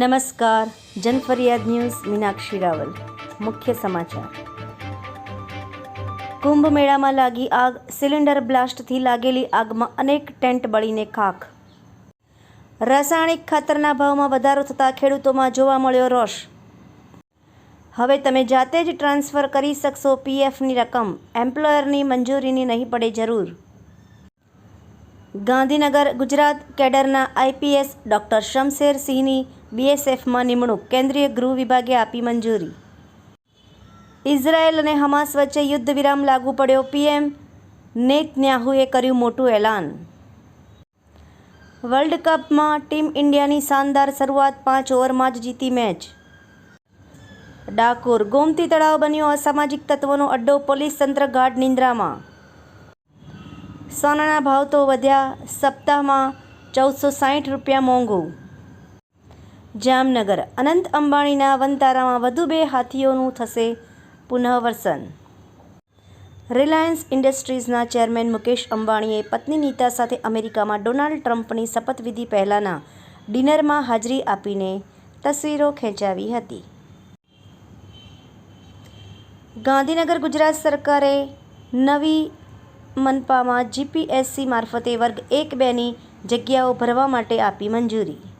નમસ્કાર, જનફરિયાદ ન્યૂઝ મીનાક્ષી રાવલ. મુખ્ય સમાચાર. કુંભ મેળામાં લાગી આગ, સિલિન્ડર બ્લાસ્ટથી લાગેલી આગમાં અનેક ટેન્ટ બળીને ખાખ. રાસાયણિક ખાતરના ભાવમાં વધારો થતાં ખેડૂતોમાં જોવા મળ્યો રોષ. હવે તમે જાતે જ ટ્રાન્સફર કરી શકશો પીએફની રકમ, એમ્પ્લોયરની મંજૂરીની નહીં પડે જરૂર. ગાંધીનગર, ગુજરાત, કેડરના આઈપીએસ ડોક્ટર શમશેર સિંહની બીએસએફમાં નિમણૂક કેન્દ્રીય ગૃહ વિભાગે આપી મંજૂરી. ઇઝરાયેલ અને હમાસ વચ્ચે યુદ્ધ વિરામ લાગુ પડ્યો. પીએમ નેતન્યાહુએ કર્યું મોટું એલાન. વર્લ્ડ કપમાં ટીમ ઇન્ડિયાની શાનદાર શરૂઆત પાંચ ઓવરમાં જ જીતી મેચ. ડાકોર ગોમતી તળાવ બન્યો અસામાજિક તત્વોનો અડ્ડો, પોલીસ તંત્ર ગાઢ નિંદ્રામાં. સોનાના ભાવ તો વધ્યા સપ્તાહમાં ચૌદસો સાહીઠ રૂપિયા મોંઘું. જામનગર, અનંત અંબાણીના વનતારામાં વધુ બે હાથીઓનું થશે પુનઃવર્સન. રિલાયન્સ ઇન્ડસ્ટ્રીઝના ચેરમેન મુકેશ અંબાણીએ પત્ની નીતા સાથે અમેરિકામાં ડોનાલ્ડ ટ્રમ્પની શપથવિધિ પહેલાંના ડિનરમાં હાજરી આપીને તસવીરો ખેંચાવી હતી. ગાંધીનગર ગુજરાત સરકારે નવી મનપામાં જીપીએસસી મારફતે વર્ગ એક બેની જગ્યાઓ ભરવા માટે આપી મંજૂરી.